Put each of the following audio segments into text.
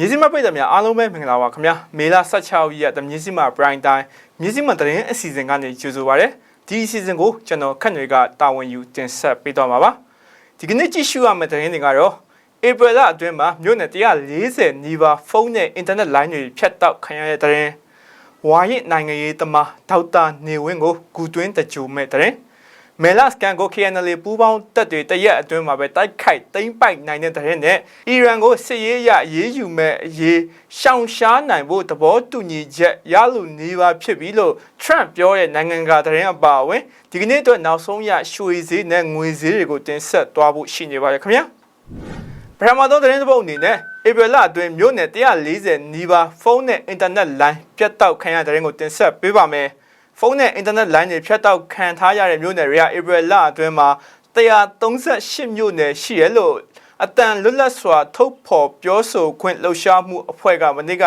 မြစည်းမပိတ်တယ်များအားလုံးပဲမင်္ဂလာပါခင်ဗျာမေလ16ရက်တမြစည်းမ Prime Time မြစည်းမသတင်းအစီအစဉ်ကနေကြိုဆိုပါရစေဒီအစီအစဉ်ကိုကျွန်တော်ခန့်တွေကတာဝန်ယူတင်ဆက်ပေးသွားမှာပါဒီကနေ့ကြည့်ရှုရမယ့်သတင်းတွေကတော့ဧပြီလအတွင်းမှာမြို့နယ်140နီးပါးဖုန်းနဲ့အင်တာနက်လိုင်းတွေဖြတ်တောက်ခံရတဲ့သတင်းဝါရင့်နိုင်ငံရေးသမားဒေါက်တာနေဝင်းကိုဂူတွင်းတကြိုမဲ့သတင်း မဲလစကန်ကို KNL ပူးပေါင်းတပ်တွေတရက်အတွင်းမှာပဲတိုက်ခိုက်သိမ်းပိုက်နိုင်တဲ့တဲ့နဲ့အီရန်ကိုစစ်ရေးရရေးယူမဲ့အရေးရှောင်ရှားနိုင်ဖို့သဘောတူညီချက်ရလူနေပါဖြစ်ပြီလို့ Trump ပြောတဲ့နိုင်ငံကသတင်းအပါအဝင်ဒီကနေ့အတွက်နောက်ဆုံးရရွှေဈေးနဲ့ငွေဈေးတွေကိုတင်ဆက်သွားဖို့ရှိနေပါတယ်ခင်ဗျာပထမဆုံးသတင်းတစ်ပုဒ်အနေနဲ့ဧပြီလအတွင်းမြို့နယ်140နီးပါးဖုန်းနဲ့အင်တာနက်လိုင်းပြတ်တောက်ခံရတဲ့သတင်းကိုတင်ဆက်ပေးပါမယ် ဖုန်းနဲ့အင်တာနက်လိုင်းတွေဖြတ်တောက်ခံထားရတဲ့မြို့နယ်တွေကဧပြီလအတွင်းမှာ138မြို့နယ်ရှိရလို့အတန်လွတ်လပ်စွာ ထုတ်ဖော်ပြောဆိုခွင့်လှုပ်ရှားမှုအဖွဲ့ကမနေ့က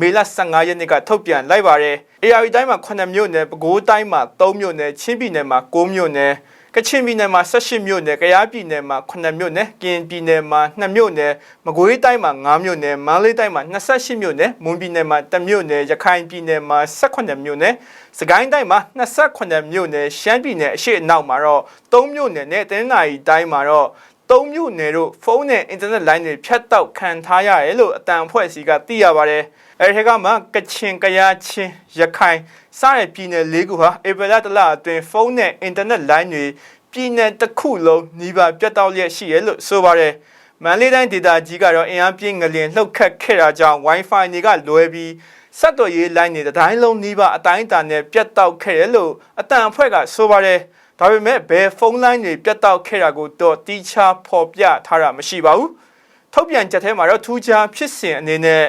မေလ15ရက်နေ့ကထုတ်ပြန်လိုက်ပါတယ်။ AR တိုင်းမှာ9မြို့နယ်၊ပဲခူးတိုင်းမှာ3မြို့နယ်၊ချင်းပြည်နယ်မှာ9မြို့နယ် ကချင်ပြည်နယ်မှာ18မြို့နယ်၊ကယားပြည်နယ်မှာ9မြို့နယ်၊ကရင်ပြည်နယ်မှာ2မြို့နယ်၊မကွေးတိုင်းမှာ9မြို့နယ်၊မန္တလေးတိုင်းမှာ28မြို့နယ်၊မွန်ပြည်နယ်မှာ1မြို့နယ်၊ရခိုင်ပြည်နယ်မှာ18မြို့နယ်၊စကိုင်းတိုင်းမှာ28မြို့နယ်၊ရှမ်းပြည်နယ်အရှေ့အနောက်မှာတော့3မြို့နယ်နဲ့တနင်္သာရီတိုင်းမှာတော့သုံးမြို့နယ်တို့ဖုန်းနဲ့အင်တာနက်လိုင်းတွေဖြတ်တောက်ခံထားရတယ်လို့အတန်အဖွဲ့အစည်းကသိရပါတယ်။ အဲဒီထက်ကမှကချင်ကယားချင်းရခိုင်စတဲ့ပြည်နယ်၄ခုဟာဧပြီလတလအတွင်းဖုန်းနဲ့အင်တာနက်လိုင်းတွေပြည်နယ်တစ်ခုလုံးနှီးပါပြတ်တောက်လျက်ရှိရလို့ဆိုပါတယ်။မန္တလေးတိုင်းဒေသကြီးကတော့အင်အားပြင်းငလျင်လှုပ်ခတ်ခဲ့တာကြောင့် Wi-Fi တွေကလွဲပြီးဆက်သွယ်ရေးလိုင်းတွေတိုင်းလုံးနှီးပါအတိုင်းအတာနဲ့ပြတ်တောက်ခဲ့တယ်လို့အတန်အဖွဲ့ကဆိုပါတယ်။ဒါပေမဲ့ဘယ်ဖုန်းလိုင်းတွေပြတ်တောက်ခဲ့တာကိုတော့တီးခြားဖော်ပြထားတာမရှိပါဘူး။ထုတ်ပြန်ချက်ထဲမှာတော့ထူးခြားဖြစ်စဉ်အနေနဲ့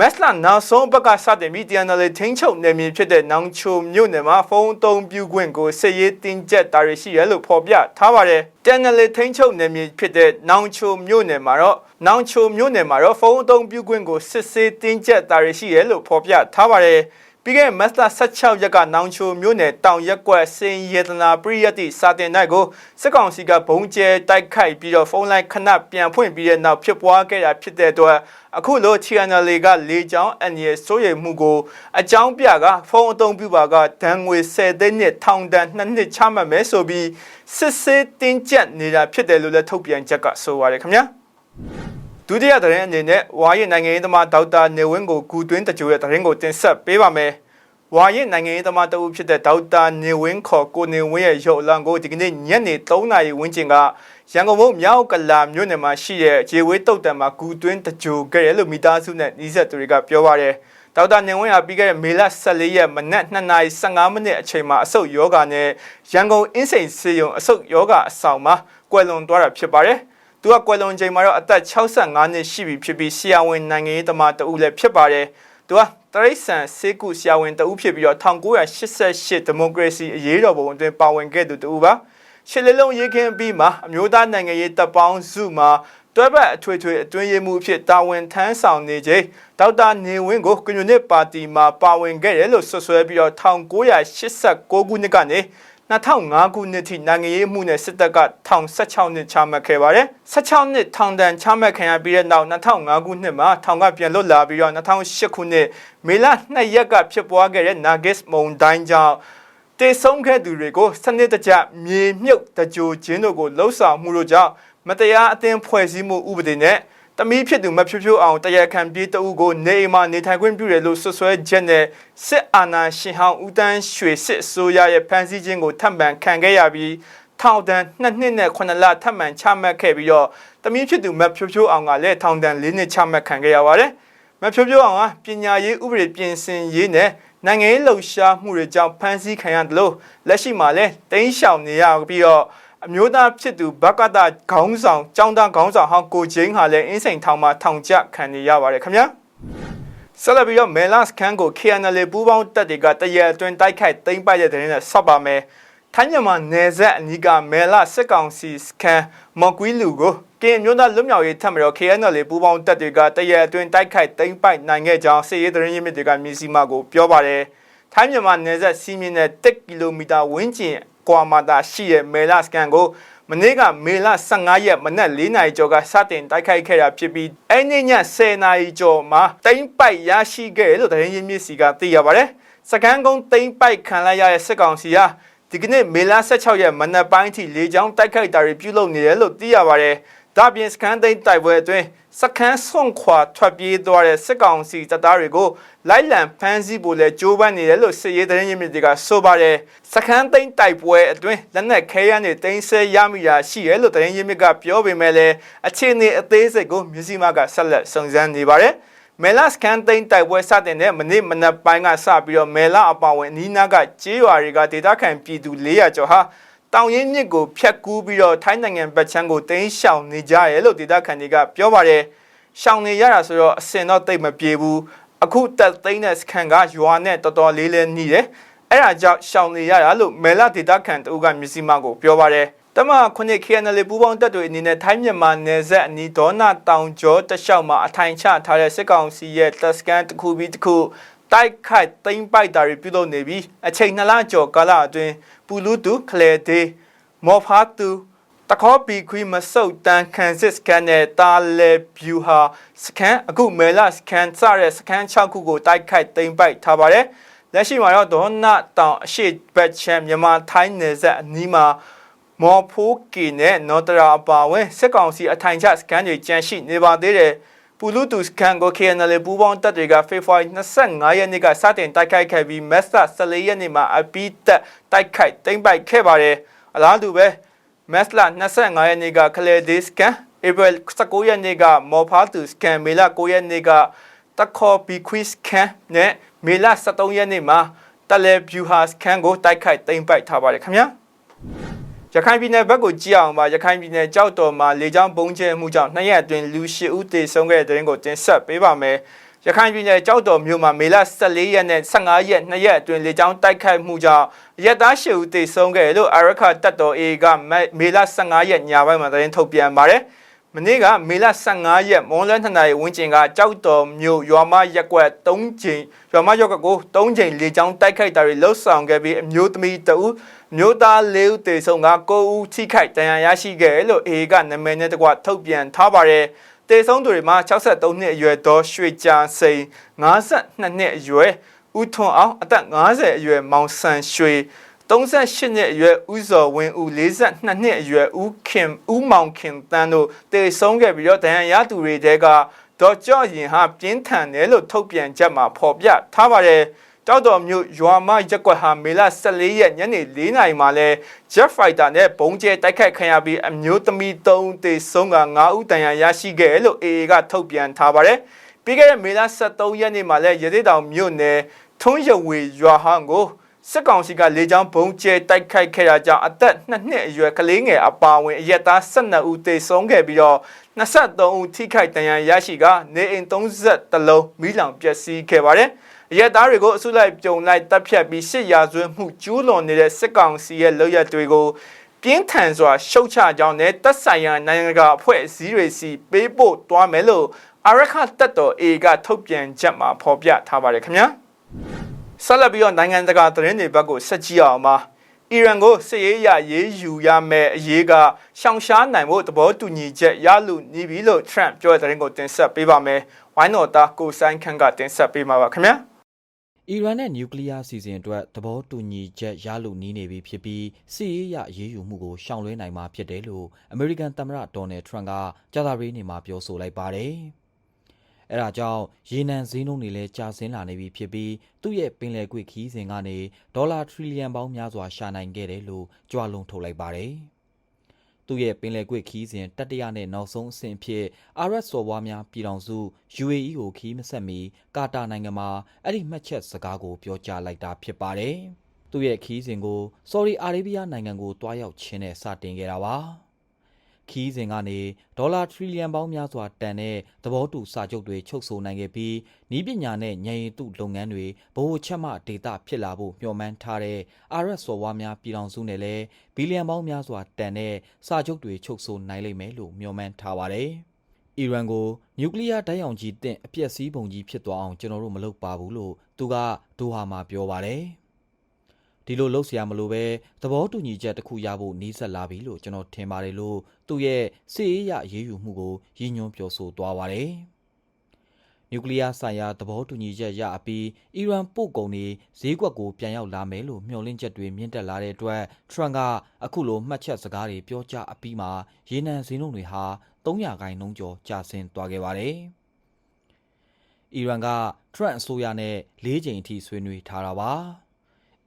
မက်စလာနောက်ဆုံးဘက်ကစတင်ပြီး TNL ထိန်းချုပ်နယ်မြေဖြစ်တဲ့နောင်ချိုမြို့နယ်မှာဖုန်းအသုံးပြုခွင့်ကိုစစ်ရေးတင်ကြပ်တာရရှိရလို့ဖော်ပြထားပါတယ်။ TNL ထိန်းချုပ်နယ်မြေဖြစ်တဲ့နောင်ချိုမြို့နယ်မှာတော့နောင်ချိုမြို့နယ်မှာတော့ဖုန်းအသုံးပြုခွင့်ကိုစစ်ဆေးတင်ကြပ်တာရရှိရလို့ဖော်ပြထားပါတယ်။ ပြီးခဲ့တဲ့မတ်လ16ရက်ကနောင်ချိုမြို့နယ်တောင်ရက်ကွက်စင်ယေတနာပရိယတ်တိစာတင်နိုင်ကိုစစ်ကောင်စီကဘုံကျဲတိုက်ခိုက်ပြီးတော့ဖုန်းလိုင်းခဏပြန်ဖွင့်ပြီးတဲ့နောက်ဖြစ်ပွားခဲ့တာဖြစ်တဲ့အတွက်အခုလို channel ကလေချောင်းအန်ရစိုးရိမ်မှုကိုအကြောင်းပြကဖုန်းအသုံးပြုပါကဒဏ်ငွေ10သိန်းနဲ့ထောင်ဒဏ်2နှစ်ချမှတ်မယ်ဆိုပြီးစစ်ဆေးတင်းကျပ်နေတာဖြစ်တယ်လို့လည်းထုတ်ပြန်ချက်ကဆိုပါတယ်ခင်ဗျာ ဒုတိယသတင်းအနေနဲ့ဝါရင်နိုင်ငံရေးသမားဒေါက်တာနေဝင်းကိုဂူတွင်းတကြိုရဲ့သတင်းကိုတင်ဆက်ပေးပါမယ်။ဝါရင်နိုင်ငံရေးသမားတဦးဖြစ်တဲ့ဒေါက်တာနေဝင်းခေါ်ကိုနေဝင်းရဲ့ရုပ်အလောင်းကိုဒီကနေ့ညနေ3နာရီဝန်းကျင်ကရန်ကုန်မြို့မြောက်ကလာမြို့နယ်မှာရှိတဲ့ခြေဝေးတုတ်တံမှာဂူတွင်းတကြိုခဲ့တယ်လို့မိသားစုနဲ့နှီးဆက်သူတွေကပြောပါရတယ်။ဒေါက်တာနေဝင်းဟာပြီးခဲ့တဲ့မေလ14ရက်မနက်2:15မိနစ်အချိန်မှာအဆုတ်ယောဂနဲ့ရန်ကုန်အင်းစိန်စေယုံအဆုတ်ယောဂအဆောင်မှာကွယ်လွန်သွားတာဖြစ်ပါတယ်။ သူကကွယ်လွန်ချိန်မှာတော့အသက်65နှစ်ရှိပြီဖြစ်ပြီးဆရာဝန်နိုင်ငံရေးသမားတဦးလည်းဖြစ်ပါတယ်။သူကတရိတ်ဆန်စေကုဆရာဝန်တဦးဖြစ်ပြီးတော့1988ဒီမိုကရေစီအရေးတော်ပုံအတွင်းပါဝင်ခဲ့သူတဦးပါရှစ်လေးလုံးရေးခင်းပြီးမှအမျိုးသားနိုင်ငံရေးတပ်ပေါင်းစုမှာတွဲဘက်အထွေထွေအတွင်းရေးမှူးအဖြစ်တာဝန်ထမ်းဆောင်နေချိန်ဒေါက်တာနေဝင်းကိုကွန်မြူနစ်ပါတီမှာပါဝင်ခဲ့တယ်လို့ဆွဆွဲပြီးတော့1989ခုနှစ်ကနေ 2005ခုနှစ်ထိနိုင်ငံရေးမှုနဲ့စစ်တပ်က1016နှစ်ချမှတ်ခဲ့ပါတယ်16နှစ်ထောင်ဒဏ်ချမှတ်ခံရပြီးတဲ့နောက်2005ခုနှစ်မှာထောင်ကပြန်လွတ်လာပြီးတော့2008ခုနှစ်မေလ2ရက်ကဖြစ်ပွားခဲ့တဲ့ Nagis မုန်တိုင်းကြောင့်တေဆုံးခဲ့သူတွေကိုစနစ်တကျမြေမြုပ်တကြိုခြင်းတို့ကိုလှုပ်ဆောင်မှုတို့ကြောင့်မတရားအသင်းဖွဲ့စည်းမှုဥပဒေနဲ့ တမီးဖြစ်သူမဖြိုးဖြိုးအောင်တရားခံပြေးတအုပ်ကိုနေအိမ်မှာနေထိုင်ခွင့်ပြုတယ်လို့ဆွဆွဲချက်နဲ့စစ်အာဏာရှင်ဟောင်းဦးတန်းရွှေစစ်အစိုးရရဲ့ဖမ်းဆီးခြင်းကိုထပ်မံခံခဲ့ရပြီးထောင်ဒဏ်2နှစ်နဲ့9လထပ်မံချမှတ်ခဲ့ပြီးတော့တမီးဖြစ်သူမဖြိုးဖြိုးအောင်ကလည်းထောင်ဒဏ်4နှစ်ချမှတ်ခံခဲ့ရပါတယ်။မဖြိုးဖြိုးအောင်ကပညာရေးဥပဒေပြင်ဆင်ရေးနဲ့နိုင်ငံရေးလှုပ်ရှားမှုတွေကြောင့်ဖမ်းဆီးခံရတယ်လို့လက်ရှိမှာလည်းတင်းရှောင်နေရပြီးတော့ အမျိုးသားဖြစ်သူဘကတခေါင်းဆောင်ចောင်းသားခေါင်းဆောင်ဟောင်းကိုချင်းဟာလည်းအင်းစိန်ထောင်မှာထောင်ကျခံနေရပါတယ်ခင်ဗျာဆက်လက်ပြီးတော့မဲလတ်ခန်းကို KNL ပူးပေါင်းတပ်တွေကတရက်အတွင်းတိုက်ခိုက်သိမ်းပိုက်တဲ့တဲ့နဲ့ဆက်ပါမယ်ထိုင်းမြန်မာနယ်စပ်အနီးကမဲလစစ်ကောင်စီစခန်းမော်ကွီလူကိုကင်မျိုးသားလွတ်မြောက်ရေးထပ်မတော် KNL ပူးပေါင်းတပ်တွေကတရက်အတွင်းတိုက်ခိုက်သိမ်းပိုက်နိုင်ခဲ့ကြောင်းစစ်ရေးသတင်းရင်းမြစ်တွေကမြစီမာကိုပြောပါတယ်ထိုင်းမြန်မာနယ်စပ်စီးမြင့်တဲ့1ကီလိုမီတာဝန်းကျင် ကွာမာတာရှိတဲ့မဲလစကန်ကိုမနေ့ကမေလ15ရက်မနက်4နာရီကျော်ကစတင်တိုက်ခိုက်ခဲ့တာဖြစ်ပြီးအဲ့နေ့ည10နာရီကျော်မှာတိမ့်ပိုက်ရရှိခဲ့တယ်လို့သတင်းရင်းမြစ်စီကသိရပါတယ်စကန်ကုန်းတိမ့်ပိုက်ခံလိုက်ရတဲ့စစ်ကောင်စီဟာဒီကနေ့မေလ16ရက်မနက်ပိုင်းထိလေကြောင်းတိုက်ခိုက်တာတွေပြုလုပ်နေတယ်လို့သိရပါတယ်ဒါပြင်စကန်သိန်းတိုက်ပွဲအတွင်း စခန်းဆွန့်ခွာထွက်ပြေးသွားတဲ့စစ်ကောင်စီတပ်သားတွေကိုလိုက်လံဖမ်းဆီးဖို့လဲကြိုးပမ်းနေတယ်လို့စစ်ရေးသတင်းရင်းမြစ်တွေကဆိုပါတယ်စခန်းသိန်းတိုက်ပွဲအတွင်းလက်နက်ခဲယမ်းတွေတင်းဆဲရမိတာရှိတယ်လို့သတင်းရင်းမြစ်ကပြောပေမဲ့လည်းအခြေအနေအသေးစိတ်ကိုမြစည်းမကဆက်လက်စုံစမ်းနေပါတယ်မဲလာစကန်သိန်းတိုက်ပွဲစတင်တဲ့မနေ့မနက်ပိုင်းကစပြီးတော့မဲလာအပါဝင်အနီးနားကကျေးရွာတွေကဒေသခံပြည်သူ400ကျော်ဟာ တောင်ရင်မြစ်ကိုဖျက်ကူးပြီးတော့ထိုင်းနိုင်ငံဘက်ချမ်းကိုတင်းရှောင်နေကြရဲလို့ဒေသခံတွေကပြောပါတယ်ရှောင်နေရတာဆိုတော့အစင်တော့တိတ်မပြေဘူးအခုတက်သိန်းတဲ့စကန်ကရွာနဲ့တော်တော်လေးလေးနှီးတယ်အဲ့ဒါကြောင့်ရှောင်နေရတာလို့မဲလာဒေသခံတူကမြစည်းမကိုပြောပါတယ်တမခုနှစ် KNL ပူပေါင်းတပ်တွေအနေနဲ့ထိုင်းမြန်မာနယ်စပ်အနီးဒေါနာတောင်ကျော်တလျှောက်မှာအထိုင်ချထားတဲ့စစ်ကောင်စီရဲ့တပ်စကန်တစ်ခုပြီးတစ်ခု တိုက်ခိုက်သိမ်းပိုက်တာတွေပြုလုပ်နေပြီးအချိန်နှစ်လကျော်ကာလအတွင်းပူလူတူခလေဒေးမော်ဖာတူတခေါပီခွီမဆုတ်တန်ကန်စစ်စကန်နဲ့တာလေဗျူဟာစကန်အခုမဲလာစကန်စတဲ့စကန်6ခုကိုတိုက်ခိုက်သိမ်းပိုက်ထားပါတယ်လက်ရှိမှာတော့ဒေါနာတောင်အရှိတ်ဘက်ချမ်းမြန်မာထိုင်းနယ်စပ်အနီးမှာမော်ဖိုးကီနဲ့နော်တရာအပါဝင်စစ်ကောင်စီအထိုင်ချစကန်တွေကြန့်ရှိနေပါသေးတယ် ပူလူတူစကန်ကို KNL ပူပေါင်းတပ်တွေကဖေဖော်ဝါရီ25ရက်နေ့ကစတင်တိုက်ခိုက်ခဲ့ပြီးမက်စတာ14ရက်နေ့မှာအပီးတက်တိုက်ခိုက်သိမ်းပိုက်ခဲ့ပါတယ်အလားတူပဲမက်စလာ25ရက်နေ့ကခလေဒေးစကန်ဧပြီ19ရက်နေ့ကမော်ဖာတူစကန်မေလ9ရက်နေ့ကတခေါ်ဘီခွီစကန်နဲ့မေလ23ရက်နေ့မှာတလဲဗျူဟာစကန်ကိုတိုက်ခိုက်သိမ်းပိုက်ထားပါတယ်ခင်ဗျာ ရခိုင်ပြည်နယ်ဘက်ကိုကြည့်အောင်ပါရခိုင်ပြည်နယ်ကြောက်တော်မှာလေကြောင်းပုံကျဲမှုကြောင့်နှစ်ရက်အတွင်းလူ၈ဦးသေဆုံးခဲ့တဲ့တဲ့ရင်ကိုတင်ဆက်ပေးပါမယ်ရခိုင်ပြည်နယ်ကြောက်တော်မြို့မှာမေလ14ရက်နဲ့15ရက်2ရက်အတွင်းလေကြောင်းတိုက်ခိုက်မှုကြောင့်ရက်သား၈ဦးသေဆုံးခဲ့တယ်လို့အာရခတပ်တော် A ကမေလ15ရက်ညပိုင်းမှာသတင်းထုတ်ပြန်ပါတယ် မနေ့ကမေလ15ရက်မွန်လန်းထနာရီဝင်းကျင်ကကြောက်တော်မြို့ရွာမရက်ကွက်3ချိန်ရွာမရက်ကွက်ကို3ချိန်လေကြောင်းတိုက်ခိုက်တာတွေလှုပ်ဆောင်ခဲ့ပြီးအမျိုးသမီးတဦးမျိုးသား၄ဦးသေဆုံးက9ဦးထိခိုက်ဒဏ်ရာရရှိခဲ့တယ်လို့ A ကနာမည်နဲ့တကွထုတ်ပြန်ထားပါတယ်တေဆုံးသူတွေမှာ63နှစ်အရွယ်ဒေါ်ရွှေကြာစိန်52နှစ်အရွယ်ဦးထွန်းအောင်အသက်50အရွယ်မောင်ဆန်ရွှေ 38နှစ်အရွယ်ဦးဇော်ဝင်းဦး42နှစ်အရွယ်ဦးခင်ဦးမောင်ခင်တန်းတို့တေဆုံးခဲ့ပြီးတော့ဒဏ်ရာရသူတွေတဲကဒေါ်ကြော့ရင်ဟာပြင်းထန်တယ်လို့ထုတ်ပြန်ချက်မှာဖော်ပြထားပါတယ်တောက်တော်မြို့ရွာမရက်ကွက်ဟာမေလ14ရက်ညနေ4နာရီမှာလဲ Jet Fighter နဲ့ဘုံကျဲတိုက်ခိုက်ခံရပြီးအမျိုးသမီး3သေဆုံးက9ဦးတန်ရာရရှိခဲ့လို့ AA ကထုတ်ပြန်ထားပါတယ်။ပြီးခဲ့တဲ့မေလ23ရက်နေ့မှာလဲရသေးတောင်မြို့နယ်ထွန်းရဝေရွာဟန်းကို စစ်ကောင်စီကလေကြောင်းဘုံကျဲတိုက်ခိုက်ခဲ့တာကြောင့်အသက်2နှစ်အရွယ်ကလေးငယ်အပါအဝင်အရက်သား12ဦးသေဆုံးခဲ့ပြီးတော့23ဦးထိခိုက်ဒဏ်ရာရရှိကနေအိမ်30လုံးမိလောင်ပျက်စီးခဲ့ပါတယ်။ရဲသားတွေကိုအစုလိုက်ပြုံလိုက်တပ်ဖြတ်ပြီးစစ်ရာဇဝတ်မှုကျူးလွန်နေတဲ့စစ်ကောင်စီရဲ့လုပ်ရက်တွေကိုပြင်းထန်စွာရှုတ်ချကြောင်းနဲ့တပ်ဆိုင်ရာနိုင်ငံကအဖွဲ့အစည်းတွေစီပေးပို့သွားမယ်လို့အာရခတပ်တော် A ကထုတ်ပြန်ချက်မှာဖော်ပြထားပါတယ်ခင်ဗျာ ဆက်လက်ပြီးတော့နိုင်ငံတကာသတင်းတွေဘက်ကိုဆက်ကြည့်အောင်ပါအီရန်ကိုစစ်ရေးရရေးယူရမယ်အရေးကရှောင်ရှားနိုင်ဖို့သဘောတူညီချက်ရလို့နေပြီလို့ Trump ပြောတဲ့သတင်းကိုတင်ဆက်ပေးပါမယ်။ဝိုင်းတော်သားကိုဆိုင်ခန့်ကတင်ဆက်ပေးမှာပါခင်ဗျာ။အီရန်နဲ့နျူကလ িয়ার စီစဉ်အတွက်သဘောတူညီချက်ရလို့နီးနေပြီဖြစ်ပြီးစစ်ရေးရအရေးယူမှုကိုရှောင်လွှဲနိုင်မှာဖြစ်တယ်လို့အမေရိကန်သမ္မတဒေါ်နယ်ထရန့်ကကြာသပတေးနေ့မှာပြောဆိုလိုက်ပါတယ်။ အဲဒါကြောင့်ရေနံဈေးနှုန်းတွေလည်းကျဆင်းလာနေပြီဖြစ်ပြီးသူ့ရဲ့ပင်လယ်ကွေ့ခီးစဉ်ကနေဒေါ်လာထရီလီယံပေါင်းများစွာရှာနိုင်ခဲ့တယ်လို့ကြွားလုံးထုတ်လိုက်ပါတယ်။သူ့ရဲ့ပင်လယ်ကွေ့ခီးစဉ်တတိယနဲ့နောက်ဆုံးအဆင့်ဖြစ်အာရတ်စော်ဘွားများပြည်ထောင်စု UAE ကိုခီးမဆက်မီကာတာနိုင်ငံမှာအဲ့ဒီမှတ်ချက်စကားကိုပြောကြားလိုက်တာဖြစ်ပါတယ်။သူ့ရဲ့ခီးစဉ်ကိုဆော်ဒီအာရေးဗျနိုင်ငံကိုတွားရောက်ခြင်းနဲ့စတင်ခဲ့တာပါ။ ခီးစဉ်ကနေဒေါ်လာထရီလီယံပေါင်းများစွာတန်တဲ့သဘောတူစာချုပ်တွေချုပ်ဆိုနိုင်ခဲ့ပြီးဤပညာနဲ့ဉာဏ်ရည်တုလုပ်ငန်းတွေဗဟိုချက်မှဒေတာဖြစ်လာဖို့မျှော်မှန်းထားတဲ့အာရက်စော်ဝါများပြည်ထောင်စုနဲ့လည်းဘီလီယံပေါင်းများစွာတန်တဲ့စာချုပ်တွေချုပ်ဆိုနိုင်လိမ့်မယ်လို့မျှော်မှန်းထားပါတယ်။အီရန်ကိုနျူကလ িয়ার ဓာတ်ရောင်ကြီးတင့်အပျက်စီးပုံကြီးဖြစ်သွားအောင်ကျွန်တော်တို့မလုပ်ပါဘူးလို့သူကဒိုဟာမှာပြောပါတယ်။ ဒီလိုလှုပ်ဆရာမလို့ပဲသဘောတူညီချက်တစ်ခုရဖို့နှီးဆက်လာပြီလို့ကျွန်တော်ထင်ပါတယ်လို့သူ့ရဲ့စေအေးရအေးယူမှုကိုရည်ညွှန်းပြောဆိုသွားပါတယ်။နျူကလ িয়ার ဆိုင်ရာသဘောတူညီချက်ရအပြီးအီရန်ပို့ကုန်တွေဈေးကွက်ကိုပြန်ရောက်လာမယ်လို့မျှော်လင့်ချက်တွေမြင့်တက်လာတဲ့အတွက်ထရမ်ကအခုလိုမှတ်ချက်စကားတွေပြောကြားအပြီးမှာရေနံဈေးနှုန်းတွေဟာ300ခိုင်နှုန်းကျော်ကျဆင်းသွားခဲ့ပါတယ်။အီရန်ကထရန့်အစိုးရနဲ့၄ကြိမ်အထိဆွေးနွေးထားတာပါ။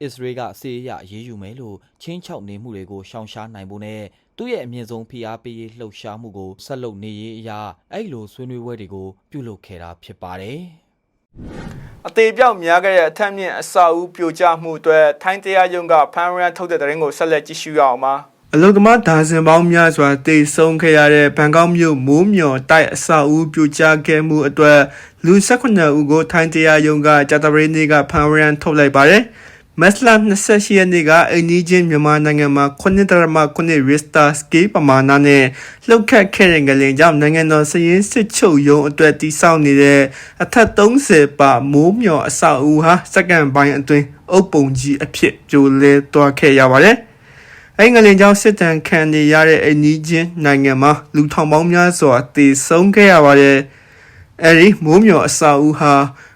အစ္စရေးကစီးရအရေးယူမယ်လို့ချင်းချောက်နေမှုတွေကိုရှောင်ရှားနိုင်ဖို့နဲ့သူ့ရဲ့အမြင့်ဆုံးဖိအားပေးရေးလှုပ်ရှားမှုကိုဆက်လုပ်နေရေးအရာအဲ့လိုဆွေးနွေးပွဲတွေကိုပြုလုပ်ခဲ့တာဖြစ်ပါတယ်။အသေးပြောက်များခဲ့တဲ့အထက်မြင့်အဆောက်အဦပြိုကျမှုအတွက်ထိုင်းတရားရုံးကဖမ်းရန်ထုတ်တဲ့တဲ့ရင်ကိုဆက်လက်ကြည့်ရှုရအောင်ပါအလုသမားဒါဇင်ပေါင်းများစွာတိတ်ဆုံးခဲ့ရတဲ့ဘန်ကောက်မြို့မိုးမျော်တိုက်အဆောက်အဦပြိုကျခဲ့မှုအတွက်လူ18ဦးကိုထိုင်းတရားရုံးကကြာသပတေးနေ့ကဖမ်းရန်ထုတ်လိုက်ပါတယ် မက်စလာ28ရက်နေ့ကအိန္ဒိချင်းမြန်မာနိုင်ငံမှာ9.9 Richter scale ပမာဏနဲ့လှုပ်ခတ်ခဲ့တဲ့ငလင်ကြောင့်နိုင်ငံတော်စည်ရင်းစစ်ချုပ်ရုံးအတွက်တိစောက်နေတဲ့အထက်30ပါမိုးမျော်အဆောက်အဦဟာစက္ကန့်ပိုင်းအတွင်းအုပ်ပုံကြီးအဖြစ်ပြိုလဲသွားခဲ့ရပါတယ်။အဲ့ငလင်ကြောင့်စစ်တမ်းခံနေရတဲ့အိန္ဒိချင်းနိုင်ငံမှာလူထောင်ပေါင်းများစွာတည်ဆုံးခဲ့ရပါတယ်။အဲ့ဒီမိုးမျော်အဆောက်အဦဟာ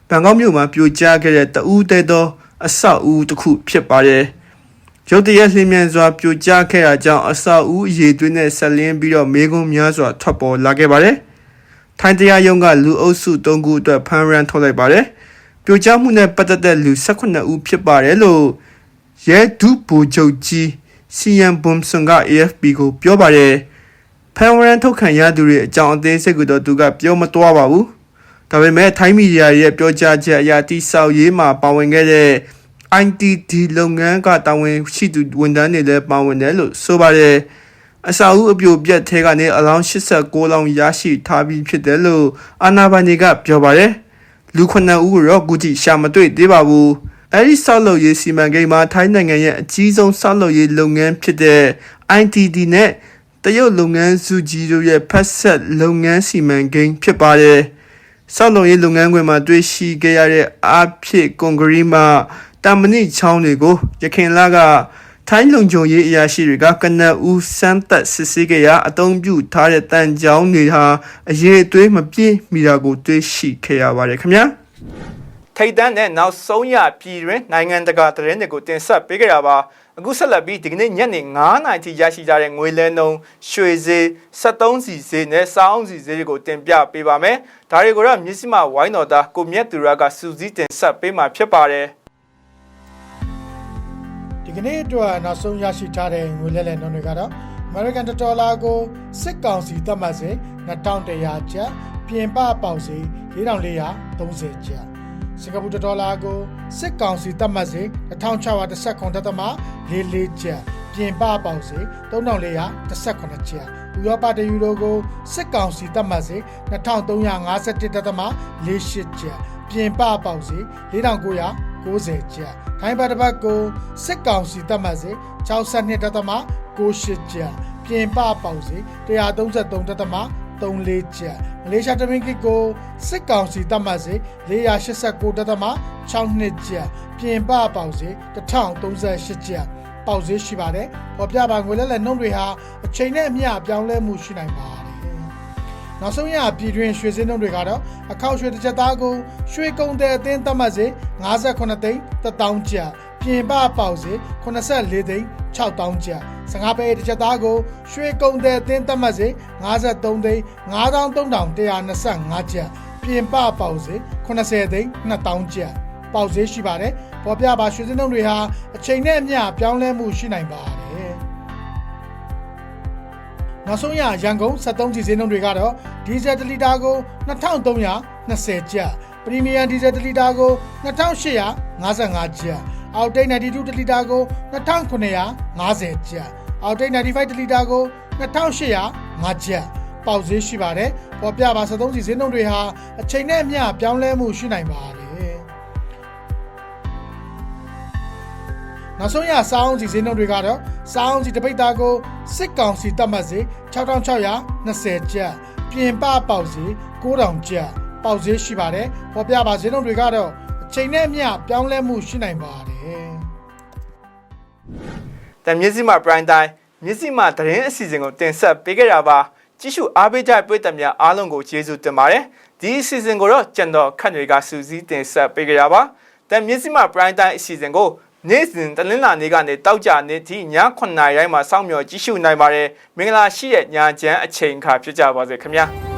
ဘန်ကောက်မြို့မှာပြိုကျခဲ့တဲ့တဦးတည်းသော အဆောက်အဦတစ်ခုဖြစ်ပါတယ်။ရုတ်တရက်လျင်မြန်စွာပြိုကျခဲ့တာကြောင့်အဆောက်အဦအရေးသွင်းနဲ့ဆက်လင်းပြီးတော့မေကွန်းများစွာထွက်ပေါ်လာခဲ့ပါတယ်။ထိုင်းတရားရုံးကလူအုပ်စု၃ခုအတွက်ဖမ်းရန်ထုတ်လိုက်ပါတယ်။ပြိုကျမှုနဲ့ပတ်သက်တဲ့လူ18ဦးဖြစ်ပါတယ်လို့ရဲဒုဗိုလ်ချုပ်ကြီးစီယန်ဘွန်ဆွန်က AFP ကိုပြောပါတယ်။ဖမ်းရန်ထုတ်ခံရသူတွေအကြောင်းအသေးစိတ်ကိုတော့သူကပြောမသွားပါဘူး။ ဒါပေမဲ့ထိုင်းမီဒီယာရဲ့ပြောကြားချက်အရတိဆောက်ရေးမှာပါဝင်ခဲ့တဲ့ ITD လုပ်ငန်းကတာဝန်ရှိသူဝန်ထမ်းတွေလည်းပါဝင်တယ်လို့ဆိုပါတယ်။အစာအုပ်အပြိုပြက်ထဲကနေအလောင်း89လောင်းရရှိထားပြီးဖြစ်တယ်လို့အာနာဘန်တွေကပြောပါတယ်။လူ9ဦးကိုတော့ကူတီရှာမတွေ့သေးပါဘူး။အဲဒီဆောက်လုပ်ရေးစီမံကိန်းမှာထိုင်းနိုင်ငံရဲ့အကြီးဆုံးဆောက်လုပ်ရေးလုပ်ငန်းဖြစ်တဲ့ ITD နဲ့တရုတ်လုပ်ငန်းစုကြီးတို့ရဲ့ဖက်ဆက်လုပ်ငန်းစီမံကိန်းဖြစ်ပါတယ်။ ဆောက်လုပ်ရေးလုပ်ငန်းခွင်မှာတွေ့ရှိခဲ့ရတဲ့အားဖြစ်ကွန်ကရစ်မှတမ္မနိချောင်းတွေကိုရခင်လကထိုင်းလုံခြုံရေးအရာရှိတွေကကနဦးစမ်းသက်စစ်ဆေးကြရာအသုံးပြုထားတဲ့တန်ကြောင်းတွေဟာအရေးအသွေးမပြည့်မီတာကိုတွေ့ရှိခဲ့ရပါတယ်ခင်ဗျာထိတ်တန်းတဲ့နောက်ဆုံးရပြည်တွင်နိုင်ငံတကာသတင်းတွေကိုတင်ဆက်ပေးကြတာပါ အခုဆက်လက်ပြီးဒီကနေ့ညနေ9:00နာရီထိရရှိကြတဲ့ငွေလဲနှုန်းရွှေဈေး73စီဈေးနဲ့စောင်းစီဈေးတွေကိုတင်ပြပေးပါမယ်ဒါတွေကိုတော့မြစ်စမဝိုင်းတော်သားကိုမြတ်သူရကစူးစီးတင်ဆက်ပေးမှာဖြစ်ပါတယ်ဒီကနေ့အတွက်နောက်ဆုံးရရှိထားတဲ့ငွေလဲလှယ်နှုန်းတွေကတော့ American Dollar ကိုစစ်ကောင်စီသတ်မှတ်စေ2100ကျပ်ပြင်ပပေါက်စေ4430ကျပ် စင်ကာပူဒေါ်လာကိုစစ်ကောင်စီသတ်မှတ်စေ1619.44ကျပ်ပြင်ပပေါက်စေ3418ကျပ်ဥရောပတယူရိုကိုစစ်ကောင်စီသတ်မှတ်စေ2351.48ကျပ်ပြင်ပပေါက်စေ4990ကျပ်ထိုင်းဘတ်တစ်ပတ်ကိုစစ်ကောင်စီသတ်မှတ်စေ62.68ကျပ်ပြင်ပပေါက်စေ 133.34ကျပ်မလေးရှားတမင်ကစ်ကိုစစ်ကောင်စီသတ်မှတ်စေ489.62ကျပ်ပြင်ပပေါက်စေ1038ကျပ်ပေါက်ဈေးရှိပါတယ်။ပေါ်ပြပါငွေလဲလဲနှုန်းတွေဟာအချိန်နဲ့အမျှပြောင်းလဲမှုရှိနိုင်ပါတယ်။နောက်ဆုံးရပြည်တွင်းရွှေစင်းနှုန်းတွေကတော့အခောက်ရွှေတစ်ချက်သားကိုရွှေကုံတဲ့အသင်းသတ်မှတ်စေ58သိန်း1000ကျပ်ပြင်ပပေါက်စေ84သိန်း6000ကျပ် 15ပဲတစ်ချက်သားကိုရွှေကုံတဲ့အသင်းသတ်မှတ်စေ53သိန်း9325ကျပ်ပြင်ပပေါက်စေ80သိန်း2000ကျပ်ပေါက်ဈေးရှိပါတယ်။ပေါ်ပြပါရွှေစင်းနှုန်းတွေဟာအချိန်နဲ့အမျှပြောင်းလဲမှုရှိနိုင်ပါတယ်။နောက်ဆုံးရရန်ကုန်73စီစင်းနှုန်းတွေကတော့ဒီဇယ်1လီတာကို2320ကျပ်ပရီမီယံဒီဇယ်1လီတာကို2855ကျပ်အောက်တိတ်92တလီတာကို2950ကျပ် အောက်တိတ်95တလီတာကို2805ကျပ်ပေါက်ဈေးရှိပါတယ်။ပေါ်ပြပါ73စီစင်းနှုန်းတွေဟာအချိန်နဲ့အမျှပြောင်းလဲမှုရှိနိုင်ပါတယ်။နောက်ဆုံးရစောင်းစီဈေးနှုန်းတွေကတော့စောင်းစီတပိတ်သားကိုစစ်ကောင်စီတတ်မှတ်စေ6620ကျပ်ပြင်ပပေါက်စီ9000ကျပ်ပေါက်ဈေးရှိပါတယ်။ပေါ်ပြပါဈေးနှုန်းတွေကတော့အချိန်နဲ့အမျှပြောင်းလဲမှုရှိနိုင်ပါတယ်။ တမြင့်စီမပရိုင်တိုင်းမြင့်စီမသတင်းအစီအစဉ်ကိုတင်ဆက်ပေးခဲ့တာပါကြည့်ရှုအားပေးကြတဲ့ပရိသတ်များအားလုံးကိုကျေးဇူးတင်ပါတယ်ဒီအစီအစဉ်ကိုတော့ကျွန်တော်ခန့်တွေကစူးစီးတင်ဆက်ပေးကြတာပါတမြင့်စီမပရိုင်တိုင်းအစီအစဉ်ကိုနေ့စဉ်တလင်းလာနေ့ကနေတောက်ကြနေ့ထိည9:00နာရီတိုင်းမှာစောင့်မျှော်ကြည့်ရှုနိုင်ပါတယ်မင်္ဂလာရှိတဲ့ညချမ်းအချိန်အခါဖြစ်ကြပါစေခင်ဗျာ